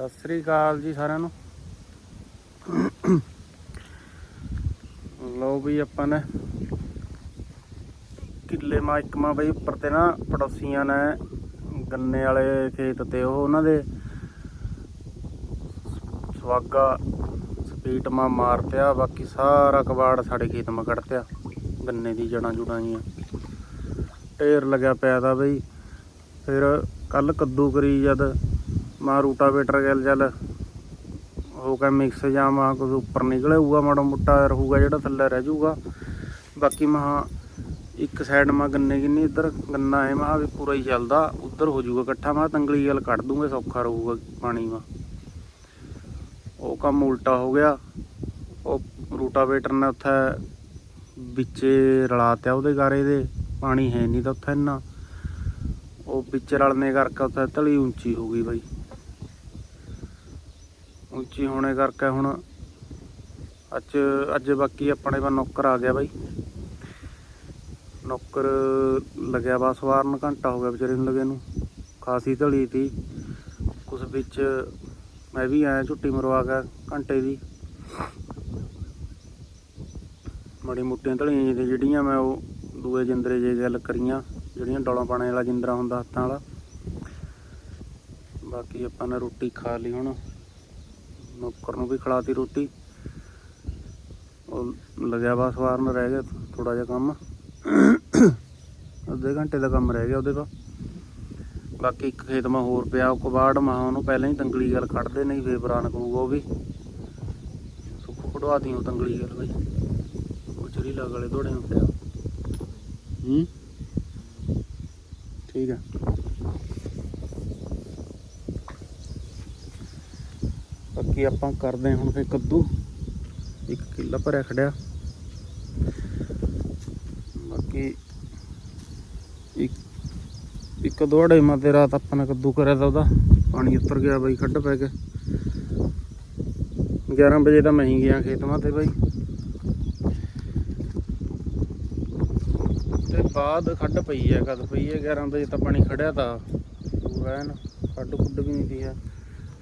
ਸਤਿ ਸ੍ਰੀ ਅਕਾਲ ਜੀ ਸਾਰਿਆਂ ਨੂੰ। ਲਓ ਵੀ ਆਪਾਂ ਨੇ ਕਿੱਲੇ ਮਾ ਇੱਕ ਮਾ ਬਈ ਉੱਪਰ ਤੇ ਨਾ ਪੜੋਸੀਆਂ ਨੇ ਗੰਨੇ ਵਾਲੇ ਖੇਤ ਤੇ ਉਹ ਉਹਨਾਂ ਦੇ ਸਵਾਗਾ ਸਪੀਟ ਮਾ ਮਾਰਤਿਆ, ਬਾਕੀ ਸਾਰਾ ਕਬਾੜ ਸਾਡੇ ਖੇਤ ਮਾ ਕੱਢਤਿਆ, ਗੰਨੇ ਦੀ ਜੜਾਂ ਜੁੜਾਂ ਜੀਆਂ। ਢੇਰ ਲੱਗਿਆ ਪਿਆ ਤਾ ਬਈ। ਫਿਰ ਕੱਲ ਕੱਦੂ ਕਰੀ ਜਦ ਮਾ ਰੂਟਾਵੇਟਰ ਗੱਲ ਚੱਲ ਹੋ ਗਿਆ ਮਿਕਸ ਜਾਂ ਮਾ ਕੁਝ ਉੱਪਰ ਨਿਕਲਿਆ ਹੋਊਗਾ, ਮਾੜਾ ਮੋਟਾ ਰਹੂਗਾ ਜਿਹੜਾ ਥੱਲੇ ਰਹਿ ਜਾਊਗਾ। ਬਾਕੀ ਮਹਾ ਇੱਕ ਸਾਈਡ ਮਾ ਗੰਨੇ ਕਿੰਨੀ ਇੱਧਰ, ਗੰਨਾ ਹੈ ਮਾ ਵੀ ਪੂਰਾ ਹੀ ਚੱਲਦਾ, ਉੱਧਰ ਹੋ ਜਾਊਗਾ ਇਕੱਠਾ, ਮਾ ਤੰਗਲੀ ਗੱਲ ਕੱਢ ਦੂੰਗੇ, ਸੌਖਾ ਰਹੂਗਾ ਪਾਣੀ ਮਾ। ਉਹ ਕੰਮ ਉਲਟਾ ਹੋ ਗਿਆ, ਉਹ ਰੂਟਾਵੇਟਰ ਨੇ ਉੱਥੇ ਵਿੱਚੇ ਰਲਾਤਿਆ ਉਹਦੇ ਗਾਰੇ ਦੇ, ਪਾਣੀ ਹੈ ਨਹੀਂ ਤਾਂ ਉੱਥੇ ਇੰਨਾ। ਉਹ ਵਿੱਚ ਰਲਨੇ ਕਰਕੇ ਉੱਥੇ ਤਲੀ ਉੱਚੀ ਹੋ ਗਈ ਬਾਈ। ਉੱਚੀ ਹੋਣੇ ਕਰਕੇ ਹੁਣ ਅੱਜ ਅੱਜ ਬਾਕੀ ਆਪਣੇ ਪਾ ਨੌਕਰ ਆ ਗਿਆ ਬਾਈ। ਨੌਕਰ ਲੱਗਿਆ ਵਾ ਸਵਾਰਨ ਘੰਟਾ ਹੋ ਗਿਆ ਵਿਚਾਰੇ ਨੂੰ ਲਗੇ ਨੂੰ। ਖਾਸੀ ਧਲੀ ਤੀ। ਕੁਛ ਵਿੱਚ ਮੈਂ ਵੀ ਆਇਆ ਝੁੱਟੀ ਮਰਵਾ ਕੇ ਘੰਟੇ ਦੀ। ਮਾੜੀ ਮੁੱਟੀਆਂ ਧਲੀਆਂ ਜਿਹੀ ਜਿਹੜੀਆਂ ਮੈਂ ਉਹ ਦੂਏ ਜਿੰਦਰੇ ਜੇ ਗੱਲ ਕਰੀਆਂ, ਜਿਹੜੀਆਂ ਡੋਲਾਂ ਪਾਣੇ ਵਾਲਾ ਜਿੰਦਰਾ ਹੁੰਦਾ ਹੱਥਾਂ ਵਾਲਾ। ਬਾਕੀ ਆਪਾਂ ਨੇ ਰੋਟੀ ਖਾ ਲਈ ਹੁਣ। ਨੌਕਰ ਨੂੰ ਵੀ ਖਿਲਾਤੀ ਰੋਟੀ। ਉਹ ਲੱਗਿਆ ਵਾ ਸਵਾਰਨ ਰਹਿ ਗਿਆ ਥੋੜਾ ਜਿਹਾ ਕੰਮ। ਅੱਧੇ ਘੰਟੇ ਦਾ ਕੰਮ ਰਹਿ ਗਿਆ ਉਹਦੇ ਪਾ ਬਾਕੀ ਇੱਕ ਖੇਤ ਮਾ ਹੋਰ ਪਿਆ ਉਹ ਕਬਾੜ ਮਾ ਉਹਨੂੰ ਪਹਿਲਾਂ ਹੀ ਤੰਗਲੀ ਗੱਲ ਕੱਢਦੇ ਨਹੀਂ ਫੇਰ ਬਰਾਨ ਕਰੂਗਾ ਉਹ ਵੀ। ਸੁੱਕ ਕਢਵਾ ਦੀ ਉਹ ਤੰਗਲੀ ਗੱਲ ਬਈ। ਉਹ ਚਰੀ ਲੱਗ ਵਾਲੇ ਦੋੜੇ ਨੂੰ ਪਿਆ। ਹੂੰ। ਠੀਕ ਆ। ਬਾਕੀ ਆਪਾਂ ਕਰਦੇ ਹਾਂ ਹੁਣ ਫੇ ਕੱਦੂ। ਇੱਕ ਕਿੱਲਾ ਭਰਿਆ ਖੜਿਆ। ਬਾਕੀ ਇੱਕ ਇੱਕ ਦੋੜੇ ਮਾਤੇ ਰਾਤ ਆਪਾਂ ਨੇ ਕੱਦੂ ਕਰਿਆ ਤਾਂ ਉਹਦਾ। ਪਾਣੀ ਉੱਤਰ ਗਿਆ ਬਾਈ, ਖੱਡ ਪੈ ਗਿਆ। 11 ਵਜੇ ਤਾਂ ਮੈਂ ਹੀ ਗਿਆ ਖੇਤ ਮਾ ਬਾਈ। ਤੇ ਬਾਅਦ ਖੱਡ ਪਈ ਹੈ ਕਦ ਪਈ ਹੈ 11 ਵਜੇ ਤਾਂ ਪਾਣੀ ਖੜਿਆ ਤਾਂ। ਪੂਰਾ ਐਨ ਖੱਡ ਖੁੱਡ ਵੀ ਨਹੀਂ ਦੀ ਹੈ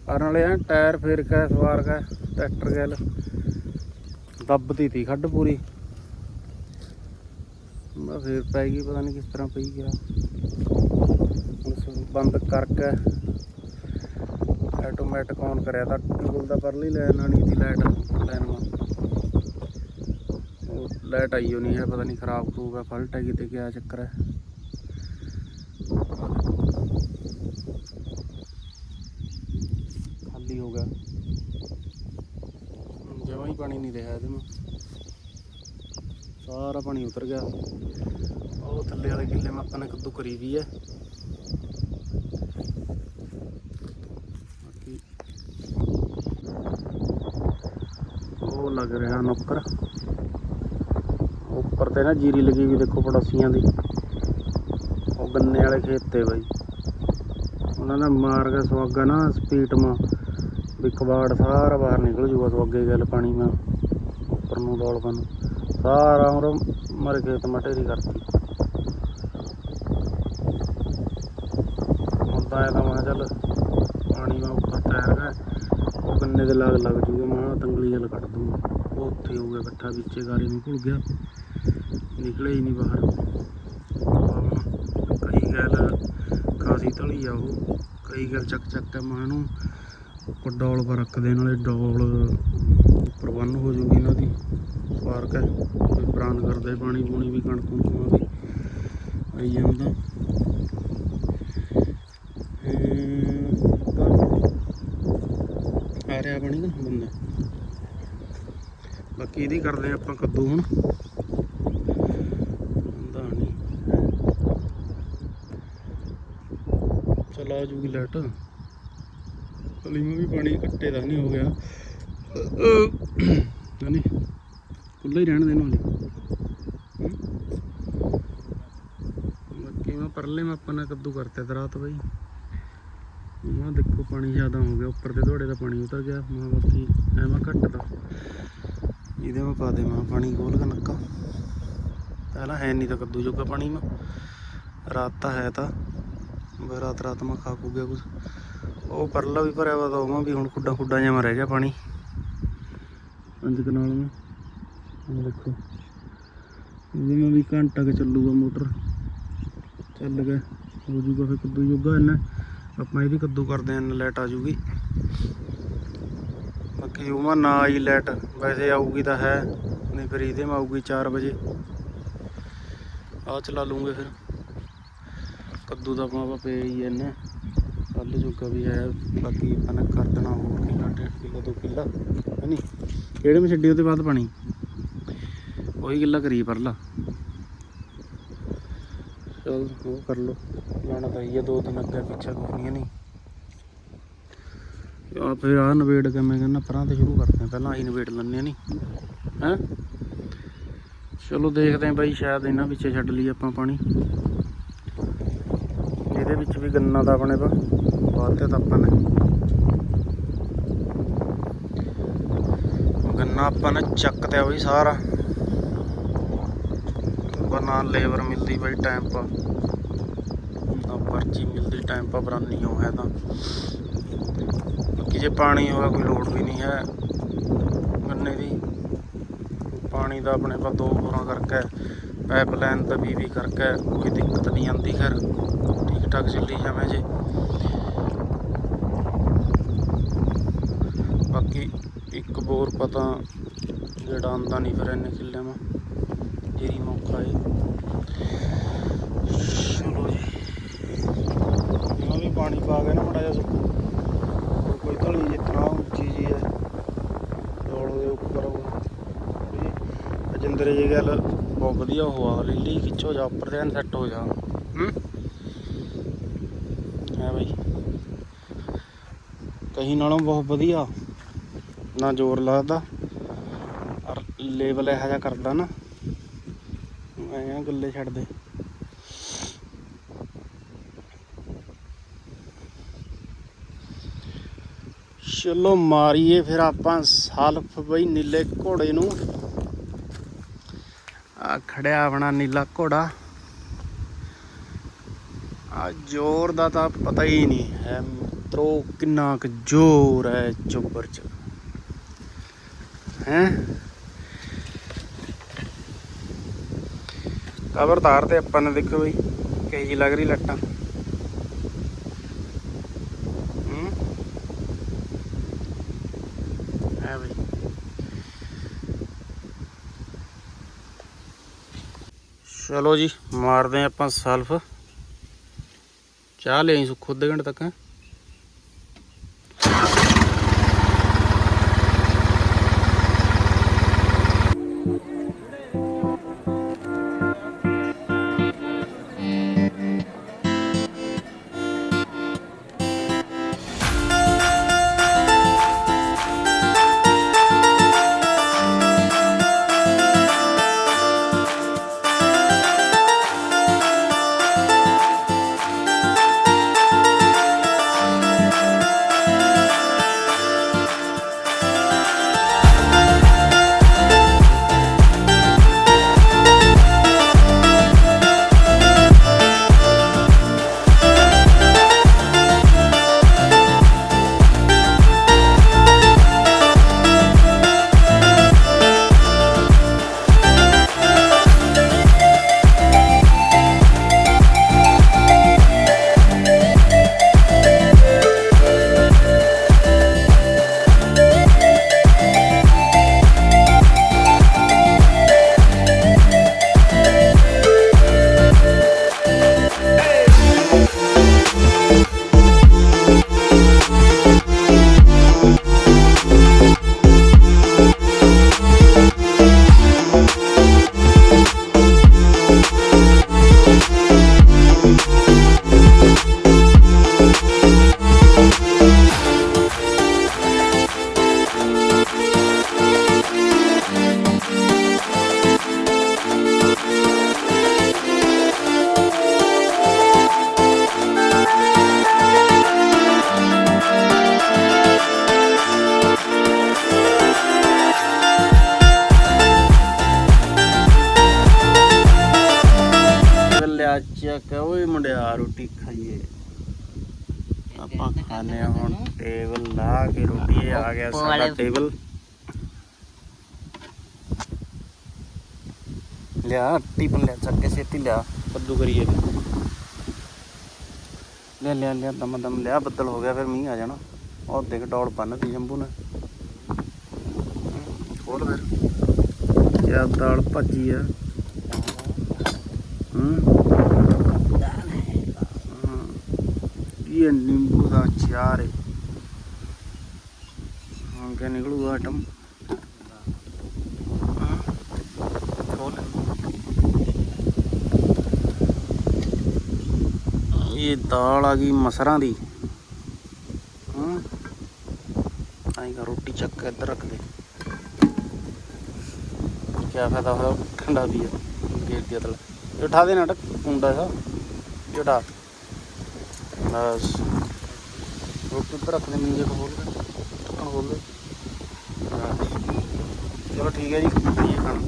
ਕਰਨ ਵਾਲੇ ਆ, ਟਾਇਰ ਫੇਰ ਕੇ ਸਵਾਰ ਕੇ ਟਰੈਕਟਰ ਗੈਲ ਦੱਬਦੀ ਤੀ ਖੱਡ ਪੂਰੀ। ਮੈਂ ਫੇਰ ਪੈ ਗਈ, ਪਤਾ ਨਹੀਂ ਕਿਸ ਤਰ੍ਹਾਂ ਪਈ ਗਿਆ। ਹੁਣ ਬੰਦ ਕਰਕੇ ਆਟੋਮੈਟਿਕ ਔਨ ਕਰਿਆ ਤਾਂ ਟਿਊਬਲ ਦਾ ਪਰਲੀ ਲੈਣ ਆਣੀ ਦੀ ਲਾਈਟ ਲੈਣ ਮਾ ਉਹ ਲਾਈਟ ਆਈ ਹੋ ਨਹੀਂ ਹੈ ਪਤਾ ਨਹੀਂ ਖਰਾਬ ਖਰੂਬ ਹੈ ਫਲਟ ਹੈ ਕਿਤੇ, ਕਿਆ ਚੱਕਰ ਹੈ ਖਾਲੀ ਹੋ ਗਿਆ ਜਮਾਂ ਹੀ ਪਾਣੀ ਨਹੀਂ ਰਿਹਾ ਇਹਦੇ ਨੂੰ। ਸਾਰਾ ਪਾਣੀ ਉਤਰ ਗਿਆ। ਉਹ ਥੱਲੇ ਵਾਲੇ ਕਿੱਲੇ ਮੈਂ ਆਪਾਂ ਨੇ ਕੱਦੂ ਕਰੀ ਵੀ ਹੈ। ਬਾਕੀ ਉਹ ਲੱਗ ਰਿਹਾ ਨੌਕਰ ਉੱਪਰ। ਤੇ ਨਾ ਜੀਰੀ ਲੱਗੀ ਵੀ ਦੇਖੋ ਪੜੋਸੀਆਂ ਦੀ। ਉਹ ਗੰਨੇ ਵਾਲੇ ਖੇਤ ਤੇ ਬਾਈ। ਉਹਨਾਂ ਦਾ ਮਾਰ ਕੇ ਸਵਾਗਾ ਨਾ ਸਪੀਟ ਮਾ। ਵੀ ਕਬਾੜ ਸਾਰਾ ਬਾਹਰ ਨਿਕਲ ਜੂਗਾ ਤੋਂ ਅੱਗੇ ਗੱਲ ਪਾਣੀ ਮਾ ਉੱਪਰ ਨੂੰ ਡੋਲ ਨੂੰ ਸਾਰਾ ਉਰ ਮਰ ਕੇ ਖੇਤ ਦੀ ਕਰਤੀ। ਹੁੰਦਾ ਹੈ ਤਾਂ ਮੈਂ ਚੱਲ ਪਾਣੀ ਮਾ ਉੱਪਰ ਤੈਰ ਗਿਆ, ਉਹ ਗੰਨੇ ਦੇ ਲਾਗ ਲੱਗ ਜੂਗਾ, ਮੈਂ ਤੰਗਲੀ ਜਲ ਕੱਢ ਦੂੰਗਾ। ਉਹ ਉੱਥੇ ਹੋ ਗਿਆ ਇਕੱਠਾ, ਵਿੱਚੇ ਗਾਰੇ ਨੂੰ ਘੁਲ ਗਿਆ। ਨਿਕਲੇ ਹੀ ਨਹੀਂ ਬਾਹਰ। ਕਈ ਗੱਲ ਖਾਸੀ ਧਲੀ ਆ ਉਹ, ਕਈ ਗੱਲ ਚੱਕ ਚੱਕ ਕੇ ਮਾਂ ਨੂੰ ਉੱਪਰ ਡੋਲ ਪਰ ਰੱਖਦੇ ਨਾਲੇ ਡੋਲ ਉੱਪਰ ਬੰਨ ਹੋ ਜੂਗੀ ਇਹਨਾਂ ਦੀ ਸਵਾਰ ਹੈ। ਕੋਈ ਪ੍ਰਾਨ ਕਰਦੇ ਪਾਣੀ ਪੂਣੀ ਵੀ ਕਣਕ ਕੁਣਕਾਂ ਵੀ ਆਈ ਜਾਂਦਾ ਆ ਰਿਹਾ ਬਣੀ ਨਾ, ਬੰਦਾ। ਬਾਕੀ ਇਹਦੀ ਕਰਦੇ ਆਪਾਂ ਕੱਦੂ ਹੁਣ। ਹੁੰਦਾ ਨਹੀਂ। ਚਲ ਆ ਜੂਗੀ ਲਾਈਟ। ਕਲੀ ਵੀ ਪਾਣੀ ਘੱਟੇ ਦਾ ਨਹੀਂ ਹੋ ਗਿਆ। ਨਹੀਂ ਖੁੱਲਾ ਹੀ ਰਹਿਣ ਦੇਣਾ ਹਲੇ। ਬਾਕੀ ਮੈਂ ਪਰਲੇ ਮੈਂ ਆਪਾਂ ਨੇ ਕੱਦੂ ਕਰਤੇ ਰਾਤ ਬਈ। ਮੈਂ ਦੇਖੋ ਪਾਣੀ ਜ਼ਿਆਦਾ ਹੋ ਗਿਆ ਉੱਪਰ ਤੇ ਦੋੜੇ ਦਾ ਪਾਣੀ ਉਤਰ ਗਿਆ ਮੈਂ ਬਾਕੀ ਐਵੇਂ ਘੱਟ ਦਾ ਇਹਦੇ ਮੈਂ ਪਾ ਦੇ ਮੈਂ ਪਾਣੀ ਖੋਲ ਕੇ ਨੱਕਾ ਪਹਿਲਾਂ ਹੈ ਨਹੀਂ ਤਾਂ ਕੱਦੂ ਜੋਗਾ ਪਾਣੀ ਮੈਂ। ਰਾਤ ਤਾਂ ਹੈ ਤਾਂ। ਰਾਤ ਰਾਤ ਮੈਂ ਖਾ ਖੂ ਗਿਆ ਕੁਝ ਉਹ ਪਰਲਾ ਵੀ ਭਰਿਆ ਵਾ ਤਾਂ ਉਹ ਵੀ ਹੁਣ ਖੁੱਡਾ ਖੁੱਡਾ ਜਿਹਾ ਰਹਿ ਗਿਆ ਪਾਣੀ। ਪੰਜ ਕਨਾਲ ਮੇ ਇਹ ਦੇਖੋ। ਇਹਦੇ ਵੀ ਘੰਟਾ ਕੁ ਚੱਲੂਗਾ ਮੋਟਰ, ਚੱਲ ਗਿਆ। ਹੋ ਜੂਗਾ ਫਿਰ ਕੱਦੂ ਜੋਗਾ ਇਹਨਾਂ ਆਪਾਂ ਇਹ ਵੀ ਕੱਦੂ ਕਰਦੇ ਆਂ ਲਾਈਟ ਆ ਜੂਗੀ। ਬਾਕੀ ਉਮਾ ਨਾ ਆਈ ਲਾਈਟ ਵੈਸੇ ਆਊਗੀ ਤਾਂ ਹੈ, ਨਹੀਂ ਫਿਰ ਇਹਦੇ ਮੇ ਆਊਗੀ 4 ਵਜੇ। ਆ ਚਲਾ ਲੂੰਗੇ ਫਿਰ। ਕੱਦੂ ਦਾ ਆਪਾਂ ਪਏ ਹੀ ਇਹਨੇ ਕੱਲ ਜੋਗਾ ਵੀ ਹੈ, ਬਾਕੀ ਆਪਾਂ ਨੇ ਕਰ ਦੇਣਾ ਹੋਰ ਕਿੱਲਾ, ਡੇਢ ਕਿੱਲਾ, ਦੋ ਕਿੱਲਾ ਹੈਨੀ ਕਿਹੜੇ ਮੈਂ ਛੱਡੀ ਉਹਦੇ ਬਾਅਦ ਪਾਣੀ ਉਹੀ ਕਿੱਲਾ ਕਰੀ ਪਰਲਾ। ਚਲ ਉਹ ਕਰ ਲੋ ਲਾਣਾ ਤਾਂ ਹੀ ਦੋ ਦਿਨ ਅੱਗੇ ਪਿੱਛੇ ਕੋਈ ਨਹੀਂ ਆ ਫਿਰ ਆ ਨਵੇੜ ਕੇ ਮੈਂ ਕਹਿੰਦਾ ਪਰਾਂ ਤੇ ਸ਼ੁਰੂ ਕਰਦੇ ਆ ਪਹਿਲਾਂ ਆਹੀ ਨਵੇੜ ਲੈਂਦੇ ਆ ਨਹੀਂ ਹੈ? ਚਲੋ ਦੇਖਦੇ ਆਂ ਬਾਈ, ਸ਼ਾਇਦ ਇਹਨਾਂ ਪਿੱਛੇ ਛੱਡ ਲਈ ਆਪਾਂ ਪਾਣੀ। ਇਹਦੇ ਵਿੱਚ ਵੀ ਗੰਨਾ ਦਾ ਆਪਣੇ ਪਾ ਬਾਤੇ ਤਾਂ ਆਪਾਂ ਨੇ ਗੰਨਾ ਆਪਾਂ ਨੇ ਚੱਕ ਤੇ ਬਈ ਸਾਰਾ। ਬਣਾ ਲੇਬਰ ਮਿਲਦੀ ਬਈ ਟਾਈਮ ਪਾ। ਨਾ ਪਰਚੀ ਮਿਲਦੀ ਟਾਈਮ ਪਾ, ਬਰਾਨੀ ਹੋ ਹੈ ਤਾਂ। ਕਿ ਜੇ ਪਾਣੀ ਹੋਵੇ ਕੋਈ ਲੋੜ ਵੀ ਨਹੀਂ ਹੈ ਗੰਨੇ ਦੀ। ਪਾਣੀ ਦਾ ਆਪਣੇ ਪਾ ਦੋ ਬੋਰਾਂ ਕਰਕੇ ਪਾਈਪਲਾਈਨ ਤਾਂ ਵੀ ਕਰਕੇ, ਕੋਈ ਦਿੱਕਤ ਨਹੀਂ ਆਉਂਦੀ ਖੈਰ। ਠੀਕ ਠਾਕ ਚੱਲੀ ਜਾਵੇਂ ਜੇ। ਬਾਕੀ ਇੱਕ ਬੋਰ ਪਤਾ ਜਿਹੜਾ ਆਉਂਦਾ ਨਹੀਂ ਫਿਰ ਇੰਨੇ ਕਿੱਲੇ ਮਾ। ਜਿਹੜੀ ਮੌਕਾ ਹੈ। ਚਲੋ ਜੀ। ਇਹਨਾਂ ਵੀ ਪਾਣੀ ਪਾ ਕੇ ਨਾ ਮੜਾ ਜਾ ਸੁੱਕੂ। ਕੋਈ ਧਲੀ ਜਿਤਨਾ ਉੱਚੀ ਜੀ ਹੈ ਡੋਲ ਦੇ ਉੱਪਰ ਉਹ ਅਜਿੰਦਰੇ ਜੀ ਗੱਲ ਬਹੁਤ ਵਧੀਆ ਹੋਆ ਲੀਲੀ ਖਿੱਚੋ ਜਾ ਉੱਪਰ ਤੇ ਸੈੱਟ ਹੋ ਜਾ। ਹੂੰ? ਹੈ ਬਈ। ਕਹੀਂ ਨਾਲੋਂ ਬਹੁਤ ਵਧੀਆ। ਨਾ ਜ਼ੋਰ ਲੱਗਦਾ ਔਰ ਲੈਵਲ ਇਹੋ ਜਿਹਾ ਕਰਦਾ ਨਾ ਐਂ ਗੱਲੇ ਛੱਡਦੇ ਚਲੋ ਮਾਰੀਏ ਫਿਰ ਆਪਾਂ ਸਲਫ ਬਈ ਨੀਲੇ ਘੋੜੇ ਨੂੰ। ਆ ਖੜਿਆ ਆਪਣਾ ਨੀਲਾ ਘੋੜਾ। ਆ ਜ਼ੋਰ ਦਾ ਤਾਂ ਪਤਾ ਹੀ ਨਹੀਂ ਹੈ ਮਿੱਤਰੋ ਕਿੰਨਾ ਕੁ ਜ਼ੋਰ ਹੈ ਚੋਬਰ ਚ। ਹੈ? ਕਵਰ ਤਾਰ ਤੇ ਆਪਾਂ ਨੇ ਦੇਖੋ ਬਈ, ਕਹੀ ਜੀ ਲੱਗ ਰਹੀ ਲੱਟਾਂ। ਹੂੰ? ਹੈ ਬਈ। ਚਲੋ ਜੀ, ਮਾਰਦੇ ਹਾਂ ਆਪਾਂ ਸਲਫ। ਚਾਹ ਲਈ ਸੁੱਖ, ਅੱਧੇ ਘੰਟੇ ਤੱਕ ਰੋਟੀ ਖਾਈਏ। ਆਪਾਂ ਖਾਣੇ ਆ ਹੁਣ ਟੇਬਲ ਲਾ ਕੇ ਰੋਟੀ ਆ ਗਿਆ ਸਾਡਾ ਟੇਬਲ ਲਿਆ ਟਿਪਨ ਲਿਆ ਚੱਕ ਕੇ ਛੇਤੀ ਲਿਆ। ਕੱਦੂ ਕਰੀਏ ਲੈ ਲਿਆ ਲਿਆ ਦਮ ਦਮ ਲਿਆ ਬੱਦਲ ਹੋ ਗਿਆ ਫਿਰ ਮੀਂਹ ਆ ਜਾਣਾ। ਉਹ ਦੇਖ ਡੌਲ ਬੰਨਦੀ ਜੰਬੂ ਨੇ। ਖੋਲ ਫਿਰ? ਕਿਆ ਦਾਲ ਭਾਜੀ ਆ? ਹਾਂ। ਇਹ ਨਿੰਬੂ ਦਾ ਅਚਾਰ ਹੈ ਹਾਂ ਕਿ ਨਿਕਲੂਗਾ ਆਟਮ ਹਾਂ ਖੋਲ ਇਹ ਦਾਲ ਆ ਗਈ ਮਸਰਾਂ ਦੀ ਰੋਟੀ ਚੱਕ ਕੇ ਇੱਧਰ ਰੱਖ ਦੇ ਕਿਆ ਫਾਇਦਾ ਹੋਇਆ ਠੰਡਾ ਵੀ ਹੈ ਗੇਟ ਦੀ ਅਤਲ ਇਹ ਉਠਾ ਦੇ ਨਾਟਕ ਕੁੰਡਾ ਸਾ ਉਠਾ ਬਸ। ਰੋਟੀ ਉੱਪਰ ਰੱਖ ਦੇ ਮੀਂਜੇ ਕੋ ਖੋਲ ਕੇ। ਢੱਕਣ ਖੋਲ ਦੇ ਚਲੋ ਠੀਕ ਹੈ ਜੀ ਖਾਣਾ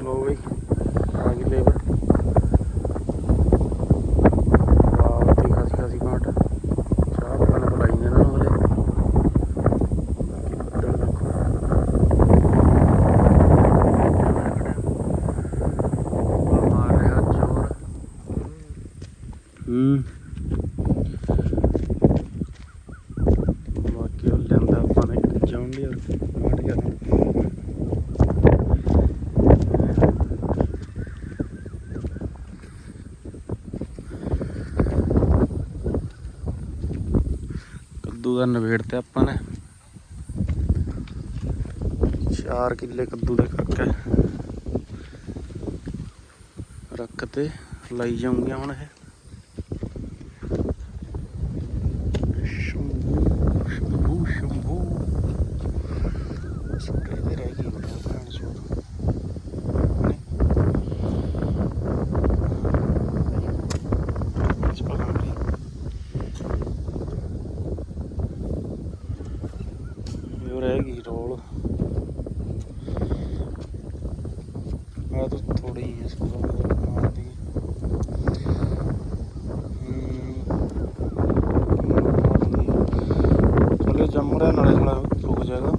ਲੋ ਬਈ ਆ ਗਈ ਲੇਬਰ ਵਾਹ ਤੇ ਖਾਸੀ ਖਾਸੀ ਘਾਟ ਚਾਹ ਬਣਾਉਣ ਬੁਲਾਈ ਨੇ ਇਹਨਾਂ ਨੂੰ ਹਲੇ ਬਾਕੀ ਬੱਦਲ ਦੇਖੋ ਹਵਾ ਮਾਰ ਰਿਹਾ ਜ਼ੋਰ ਹੂੰ ਬਾਕੀ ਉਹ ਲੈਂਦਾ ਆਪਾਂ ਨੇ ਇੱਕ ਕੱਦੂ ਦਾ ਨਵੇੜ ਤੇ ਆਪਾਂ ਨੇ। 4 ਕਿੱਲੇ ਕੱਦੂ ਦੇ ਕਰਕੇ ਰੱਖ ਤੇ ਲਈ ਜਾਉਂਗੀਆਂ ਹੁਣ ਇਹ ਸ਼ੰਭੂ ਸ਼ੰਭੂ ਸ਼ੰਭੂ ਸਾਰੇ ਦੇ ਰਹਿ ਗਈ ਬੜਾ ਭੈਣ ਚੋਦ ਇਸ ਪਰ ਆ ਗਈ ਇਹ ਰਹਿ ਗਈ ਰੋਲ ਆ ਤਾਂ ਥੋੜੀ ਹੀ ਇਸ ਕੋਲ ਮਾਰਦੀ ਚਲੇ ਜੰਮ ਨਾਲੇ ਥੋੜਾ ਰੁਕ ਜਾਏਗਾ।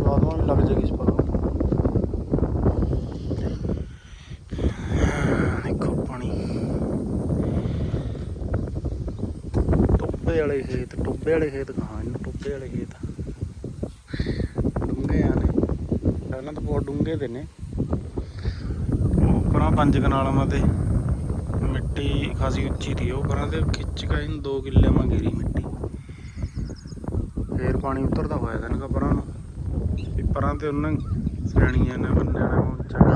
ਬਾਅਦ ਵਿੱਚ ਲੱਗ ਜਾਏਗੀ ਇਸ ਪਰ ਦੇਖੋ ਪਾਣੀ। ਟੁੱਬੇ ਵਾਲੇ ਖੇਤ ਟੁੱਬੇ ਵਾਲੇ ਖੇਤ ਕਹਾਂ? ਇਹਨੂੰ ਟੁੱਬੇ ਵਾਲੇ ਖੇਤ ਡੂੰਘੇ ਆ ਨੇ ਪਹਿਲਾਂ ਤਾਂ ਦੇ ਨੇ। ਉਹ ਪੰਜ ਕਨਾਲਾਂ ਤੇ ਮਿੱਟੀ ਖਾਸੀ ਉੱਚੀ ਦੀ ਉਹ ਪਰਾਂ ਤੇ ਖਿੱਚ ਕੇ ਇਹਨੂੰ 2 ਕਿੱਲੇ ਮਾ ਗਿਰੀ ਮਿੱਟੀ। ਫੇਰ ਪਾਣੀ ਉਤਰਦਾ ਹੋਇਆ ਤਾਂ ਇਹਨਾਂ ਪਰਾਂ ਨੂੰ। ਪਰਾਂ ਤੇ ਉਹਨਾਂ ਸਿਆਣੀਆਂ ਨੇ ਬੰਨਿਆ ਨੇ ਉੱਚਾ ਹੈ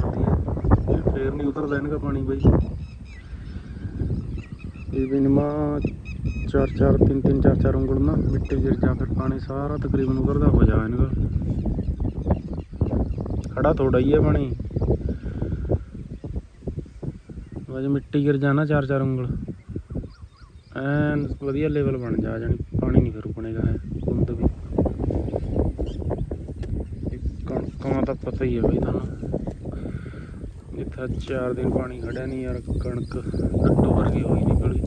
ਇਹ ਫੇਰ ਨਹੀਂ ਉਤਰਦਾ ਇਹਨਾਂ ਪਾਣੀ ਬਈ। ਇਹ ਬਿਨਮਾ ਚਾਰ ਚਾਰ, ਤਿੰਨ ਤਿੰਨ ਚਾਰ ਚਾਰ ਉਂਗਲ ਨਾ ਮਿੱਟੀ ਗਿਰ ਜਾਂ ਫਿਰ ਪਾਣੀ ਸਾਰਾ ਤਕਰੀਬਨ ਉਤਰਦਾ ਹੋ ਜਾ ਇਹਨਾਂ ਖੜਾ ਥੋੜਾ ਹੀ ਹੈ ਪਾਣੀ ਵਜ ਮਿੱਟੀ ਗਿਰ ਜਾਣਾ ਚਾਰ ਚਾਰ ਉਂਗਲ। ਐਨ ਵਧੀਆ ਲੈਵਲ ਬਣ ਜਾ ਜਾਣੀ, ਪਾਣੀ ਨਹੀਂ ਫਿਰ ਰੁਕਣੇਗਾ ਹੈ ਵੀ। ਕਣਕਾਂ ਤਾਂ ਪਤਾ ਹੀ ਹੈ ਬਈ ਤੁਹਾਨੂੰ। ਜਿੱਥੇ ਚਾਰ ਦਿਨ ਪਾਣੀ ਖੜਿਆ ਨਹੀਂ ਯਾਰ ਕਣਕ ਡੱਡੂ ਵਰਗੀ ਹੋਈ ਨਿਕਲੀ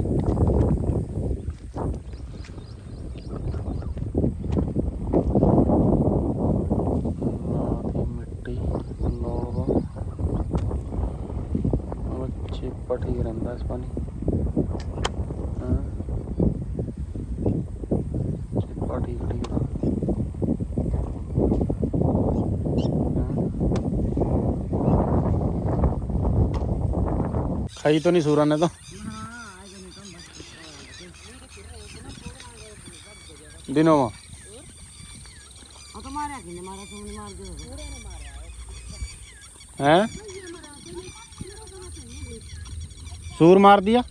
ਮਾਂ ਦੀ ਮਿੱਟੀ ਲੋਵਾ ਬੱਚੇ ਪਟੀ ਰਹਿੰਦਾ ਇਸ ਪਾਣੀ ਹਾਂ ਚਿੱਪਾ ਠੀਕ ਠੀਕ ਦਾ ਖਾਈ तो नहीं सूरन ने तो दिनों में ਉਹ ਤਾਂ ਮਾਰਿਆ ਕਿਨੇ ਮਾਰਿਆ ਤੂੰ ਨਹੀਂ ਮਾਰ ਦਿਓ हैं ਸੂਰ ਮਾਰਦੀ ਆ?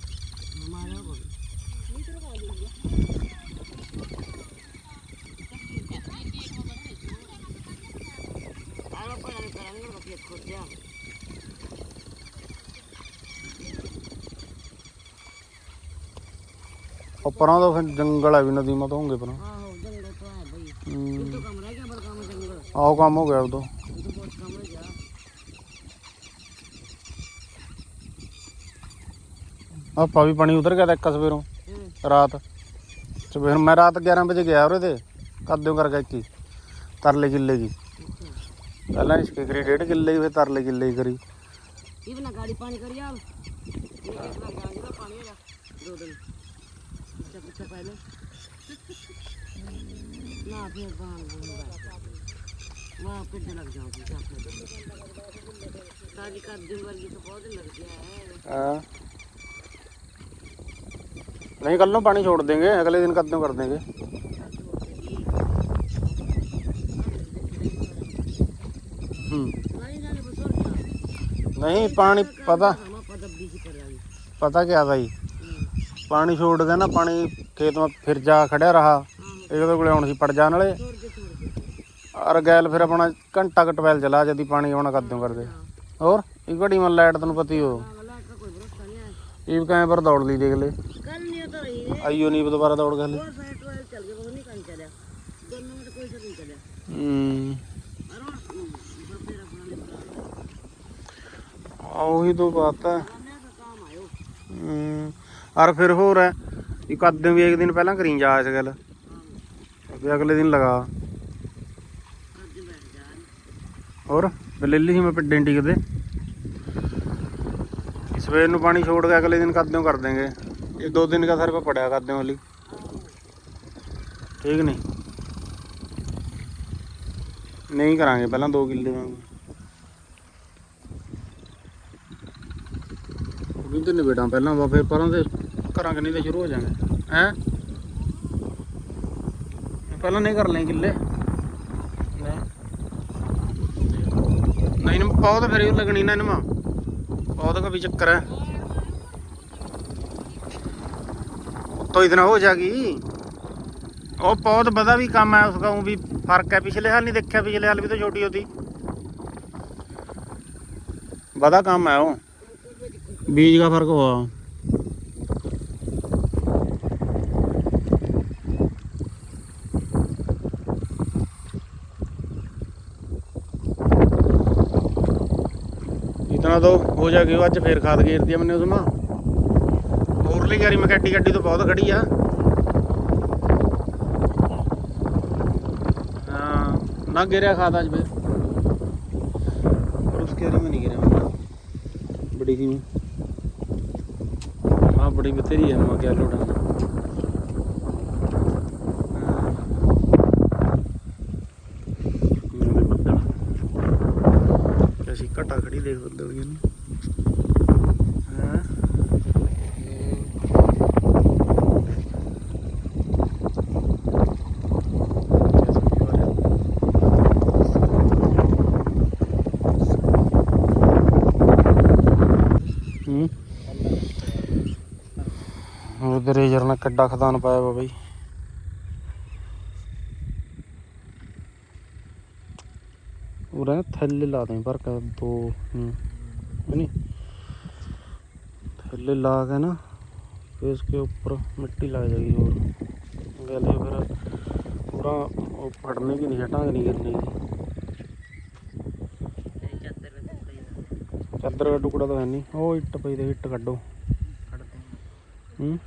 ਪਰਾਂ ਦਾ ਫਿਰ ਜੰਗਲ ਹੈ ਵੀ ਨਦੀ ਮਾ ਤੋਂ ਹੋਗੇ ਪਰਾਂ। ਆਹੋ ਜੰਗਲ ਤੋਂ ਹੈ ਬਈ। ਹੂੰ। ਕੰਮ ਰਹਿ ਗਿਆ ਪਰ ਕੰਮ ਜੰਗਲ। ਆਹੋ ਕੰਮ ਹੋ ਗਿਆ ਉਦੋਂ। ਆਪਾਂ ਵੀ ਪਾਣੀ ਉਤਰ ਗਿਆ ਤਾਂ ਇੱਕ ਸਵੇਰੋਂ ਹੂੰ ਰਾਤ। ਸਵੇਰ ਮੈਂ ਰਾਤ 11 ਵਜੇ ਗਿਆ ਉਰੇ ਤੇ ਕਦੋਂ ਕਰਕੇ ਕੀ ਤਰਲੇ ਕਿੱਲੇ ਦੀ ਪਹਿਲਾਂ ਇਸਕੇ ਕਰੀ ਡੇਢ ਕਿੱਲੇ ਦੀ ਫਿਰ ਤਰਲੇ ਕਿੱਲੇ ਦੀ ਕਰੀ। ਇਹ ਬਣਾ ਗਾੜੀ ਪਾਣੀ ਕਰੀ ਗਿਆ ਜਿਹੜਾ ਪਾਣੀ ਹੈਗਾ ਦੋ ਦਿਨ। ਪਿੱਛੇ ਪਿੱਛੇ ਪਹਿਲੇ। ਨਾ ਫਿਰ ਲੱਗ ਜਾਉਂਗੀ ਸਾਫ਼ ਸਾਡੀ ਕਰ ਦਿਨ ਵਰਗੀ ਤਾਂ ਬਹੁਤ ਲੱਗ ਗਿਆ ਹੈ। ਹਾਂ। नहीं कल पानी छोड़ देंगे अगले दिन कदम कर देंगे नहीं पानी पता पता क्या था जी पानी छोड़ के ना पानी खेत में फिर जा खड़ा रहा एक तो कोले हुण पड़ जान वाले और गैल फिर अपना घंटा कटवैल चला जदी पानी आना कदम कर दे और एक घड़ी में लाइट तेन पता ही हो ਇਹ ਕੈਮਰਾ ਦੌੜ ਲਈ ਦੇਖ ਲੈ ਆਈਓ ਨਹੀਂ ਦੁਬਾਰਾ ਦੌੜ ਗੱਲ ਹੋਰ ਉਹੀ ਤੋਂ ਬਾਤ ਹੈ। ਹੂੰ। ਫਿਰ ਹੋਰ ਹੈ, ਇੱਕ ਅੱਧ ਵੀ ਇੱਕ ਦਿਨ ਪਹਿਲਾਂ ਕਰੀ ਜਾ ਇਸ ਗੱਲ। ਤੇ ਅਗਲੇ ਦਿਨ ਲਗਾ। ਹੋਰ ਲੈ ਲਈ ਸੀ ਮੈਂ ਡੈਂਟੀ ਕਦੇ। ਸਵੇਰ ਨੂੰ ਪਾਣੀ ਛੋੜ ਕੇ ਅਗਲੇ ਦਿਨ ਕਰਦੇ ਹਾਂ ਕਰ ਦੇਂਗੇ ਇਹ ਦੋ ਦਿਨ ਦਾ ਸਿਰ ਪੜਿਆ ਕਦੋਂ ਵਾਲੀ ਠੀਕ ਨਹੀਂ? ਨਹੀਂ ਕਰਾਂਗੇ ਪਹਿਲਾਂ 2 ਕਿੱਲੇ ਵਾਂਗੂ ਉਹ ਵੀ ਤੇ ਨਿਬੇੜਾਂ? ਪਹਿਲਾਂ ਵਾ ਫਿਰ ਪਰਾਂ ਤੇ ਕਰਾਂਗੇ ਨਹੀਂ ਤਾਂ ਸ਼ੁਰੂ ਹੋ ਜਾਾਂਗੇ ਹੈ? ਪਹਿਲਾਂ ਨਹੀਂ ਕਰ ਲੈ ਕਿੱਲੇ। ਨਹੀਂ ਨਹੀਂ ਨਾ ਪੌਦ ਫਿਰ ਲੱਗਣੀ ਨਾ ਇਹਨੂੰ ਪੌਦ ਦਾ ਵੀ ਚੱਕਰ ਹੈ। तो इतना हो जाएगी। और बहुत बड़ा भी काम है उसका, वो भी फ़र्क है। पिछले हाल नहीं देखा, पिछले हाल भी तो छोटी होती। बड़ा काम है वो। बीज का फ़र्क हुआ। इतना तो हो जाएगी आज फिर खाद घेर दिया मैंने उसमें। ਮੁਰਲੀ ਗਾਰੀ ਮਕੈਟੀ ਗੱਡੀ ਤੋਂ ਬਹੁਤ ਖੜੀ ਆ। ਹਾਂ ਨਾ ਗਿਰਿਆ ਖਾਦਾ ਅੱਜ ਫਿਰ ਉਸ ਕੇਰੀ ਮੈਂ ਨਹੀਂ ਗਿਰਿਆ ਬੜੀ ਸੀ ਮਾਂ। ਬੜੀ ਬਤੇਰੀ ਹੈ। ਮਾਂ ਕਿਆ ਲੋੜਾ ਅਸੀਂ ਘਟਾ ਖੜੀ ਦੇਖ ਬੰਦੇ ਹੋਈਆਂ ਨੇ। ਵੱਡਾ ਖਦਾਨ ਪਾਇਆ ਵਾ ਬਈ। ਉਰੇ ਥੱਲੇ ਲਾ ਦੇ ਪਰ ਦੋ ਨਹੀਂ ਥੱਲੇ ਲਾ ਕੇ ਨਾ ਇਸ ਕੇ ਉੱਪਰ ਮਿੱਟੀ ਲਾ ਜਾਏਗੀ ਹੋਰ। ਗਲੇ ਫਿਰ ਪੂਰਾ ਉਹ ਫੜਨੇ ਕੀ ਨਹੀਂ ਹਟਾਂਗ ਨਹੀਂ ਕਰਨੀ ਚਾਦਰ ਦਾ ਟੁਕੜਾ ਤਾਂ ਹੈ ਨਹੀਂ ਉਹ ਇੱਟ ਪਈ ਦੇ ਇੱਟ ਕੱਢੋ। ਹੂੰ?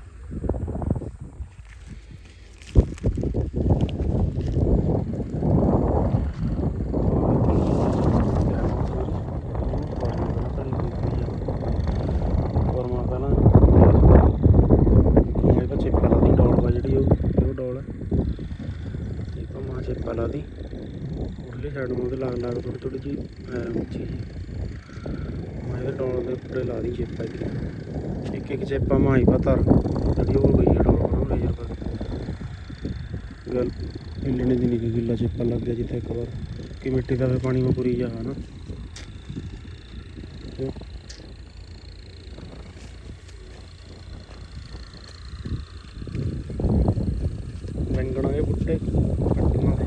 ਸਾਈਡ ਥੋੜੀ ਥੋੜੀ ਜੀ ਐ ਉੱਚੀ ਮੈਂ ਇਹਦੇ ਡੋਲ ਦੇ ਉੱਪਰੇ ਲਾ ਦੀ ਚਿੱਪ ਇਹਦੀ ਇੱਕ ਇੱਕ ਚਿੱਪਾ ਮਾਈ ਪਤਰ ਜਿਹੜੀ ਉਹ ਗਈ ਹੈ ਡੋਲ ਨੂੰ ਲੇਜ਼ਰ ਪਰ ਗੱਲ ਹਿੱਲਣੇ ਦੀ ਨਹੀਂ ਗਿੱਲਾ ਚਿੱਪਾ ਲੱਗ ਗਿਆ ਜਿੱਥੇ ਇੱਕ ਵਾਰ। ਕਿ ਮਿੱਟੀ ਦਾ ਵੀ ਪਾਣੀ ਮੇ ਪੂਰੀ ਜਾ ਨਾ ਕਿਉਂ? ਬੈਂਗਣਾ ਦੇ ਬੁੱਟੇ ਕੱਟੀਆਂ ਦੇ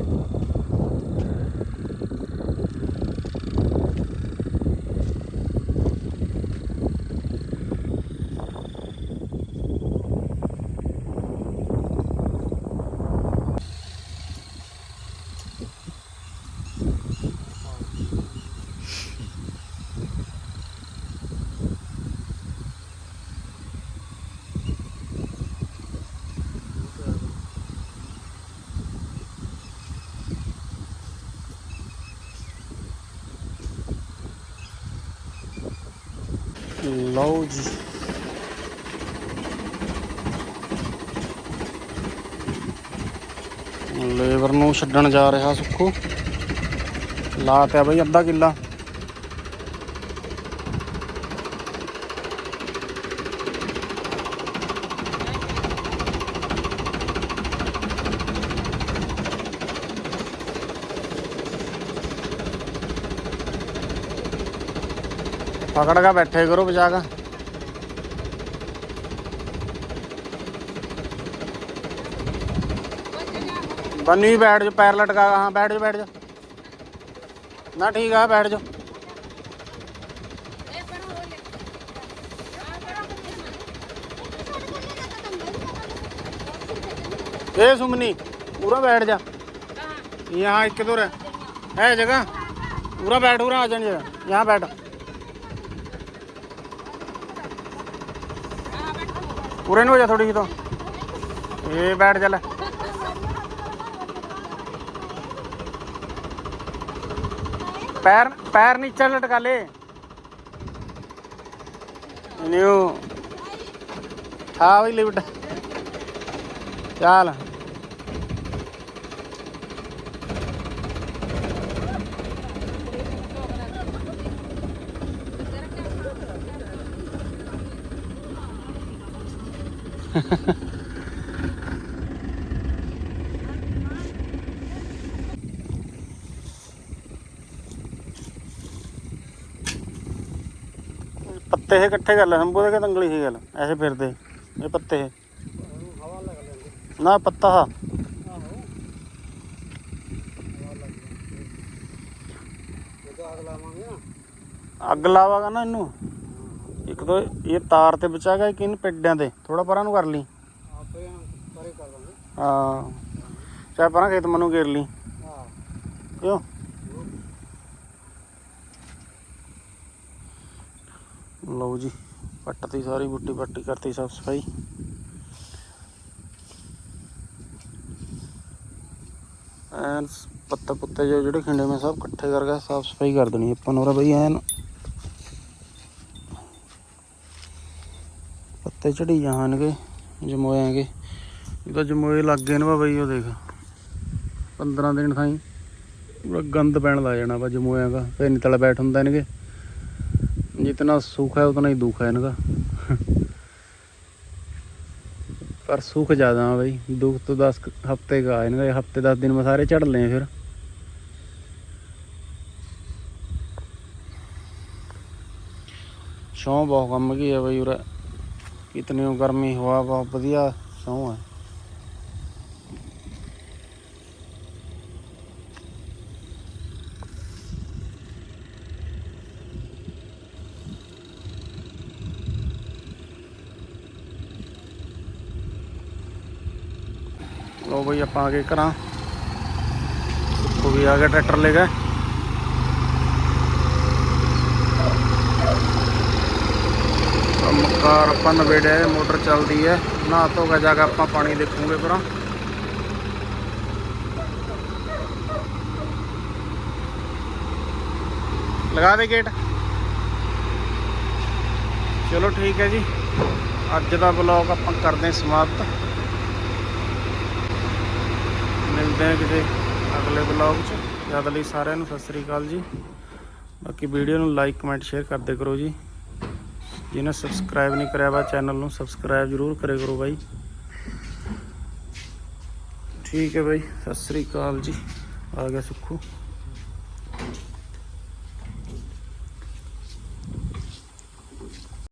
ਲਓ ਜੀ ਲੇਬਰ ਨੂੰ ਛੱਡਣ ਜਾ ਰਿਹਾ ਸੁੱਖੋ। ਲਾਤ ਹੈ ਬਈ ਅੱਧਾ ਕਿੱਲਾ। ਪਕੜ ਕੇ ਬੈਠੇ ਕਰੋ ਬਚਾ ਕੇ बनी हुई बैठ जाओ पैर लटका हाँ बैठ जाओ बैठ जाओ ना ठीक है बैठ जाओ ए सुमनी पूरा बैठ जा यहाँ एक दूर है है जगह पूरा बैठ पूरा आ जाने यहाँ बैठ पूरे नहीं हो जा थोड़ी जी तो ये बैठ ਪੈਰ ਪੈਰ ਨੀਚੇ ਲਟਕਾ ਲੈ। ਨਿਊ। ਹਾਂ ਵੀ ਲਿਵਟ। ਚੱਲ। Ha ha ha. पत्ते से इकट्ठे कर ले शंभू के तंगली से गल ऐसे फिरते ये पत्ते है ना पत्ता हा ਅੱਗ ਲਾਵਾਂਗਾ ਨਾ ਇਹਨੂੰ ਇੱਕ ਤਾਂ ਇਹ ਤਾਰ ਤੇ ਬਚਾਗਾ ਇੱਕ ਇਹਨ ਪੇਡਿਆਂ ਤੇ ਥੋੜਾ ਪਰਾਂ ਨੂੰ ਕਰ ਲਈ ਹਾਂ ਚਾਹ ਪਰਾਂ ਖੇਤ ਮਨੂੰ ਘੇਰ ਲਈ ਕਿਉਂ ਲਓ ਜੀ, ਪੱਟਤੀ ਸਾਰੀ ਬੁੱਟੀ, ਪੱਟੀ ਕਰਤੀ ਸਾਫ਼ ਸਫ਼ਾਈ। ਐਨ ਸ- ਪੱਤੇ ਪੁੱਤੇ ਜੋ ਜਿਹੜੇ ਖਿੰਡੇ ਮੈਂ ਸਭ ਇਕੱਠੇ ਕਰਕੇ ਸਾਫ਼ ਸਫ਼ਾਈ ਕਰ ਦੇਣੀ ਆਪਾਂ ਨੂੰ ਬਈ ਐਨ ਪੱਤੇ ਝੜੀ ਜਾਣਗੇ ਜਮੋਆਂਗੇ ਇਹ ਤਾਂ ਜਮੋਏ ਲੱਗ ਗਏ ਨੇ ਵਾ ਬਈ ਉਹ ਦੇਖ। 15 ਦਿਨ ਥਾਈ ਪੂਰਾ ਗੰਦ ਪੈਣ ਲੱਗ ਜਾਣਾ ਵਾ ਜਮੋਇਆਂ ਦਾ, ਫੇਰ ਨਹੀਂ ਤਲੇ ਬੈਠ ਹੁੰਦਾ ਇਹਨਗੇ जितना सुख है, उतना ही दुख है इनका। पर सुख ज़्यादा है भाई। दुख तो दस हफ़्ते का है इनका। हफ़्ते दस दिन में सारे चढ़ लें फिर। छौं बहुत कम की है भाई उरा। इतनी गर्मी, हवा बहुत बढ़िया छौं है। ਬਈ ਆਪਾਂ ਆ ਗਏ ਘਰਾਂ। ਕੋਈ ਆ ਗਿਆ ਟਰੈਕਟਰ ਲੈ ਕੇ। ਬਾਰ ਆਪਾਂ ਨਵੇੜਿਆ ਮੋਟਰ ਚੱਲਦੀ ਹੈ। ਨਹਾ ਧੋ ਕੇ ਜਾ ਕੇ ਆਪਾਂ ਪਾਣੀ ਦੇਖੂਗੇ ਪਰਾਂ। ਲਗਾ ਦੇ ਗੇਟ। ਚਲੋ ਠੀਕ ਹੈ ਜੀ। ਅੱਜ ਦਾ ਬਲੌਗ ਆਪਾਂ ਕਰਦੇ ਸਮਾਪਤ। ਮਿਲਦੇ ਹਾਂ ਕਿਸੇ ਅਗਲੇ ਬਲੌਗ 'ਚ। ਜਦ ਲਈ ਸਾਰਿਆਂ ਨੂੰ ਸਤਿ ਸ੍ਰੀ ਅਕਾਲ ਜੀ। ਬਾਕੀ ਵੀਡੀਓ ਨੂੰ ਲਾਈਕ ਕਮੈਂਟ ਸ਼ੇਅਰ ਕਰਦੇ ਕਰੋ ਜੀ। ਜਿਹਨੇ ਸਬਸਕ੍ਰਾਈਬ ਨਹੀਂ ਕਰਿਆ ਵਾ ਚੈਨਲ ਨੂੰ ਸਬਸਕ੍ਰਾਈਬ ਜ਼ਰੂਰ ਕਰੇ ਕਰੋ ਬਾਈ। ਠੀਕ ਹੈ ਬਾਈ, ਸਤਿ ਸ੍ਰੀ ਅਕਾਲ ਜੀ। ਆ ਗਿਆ ਸੁੱਖੂ।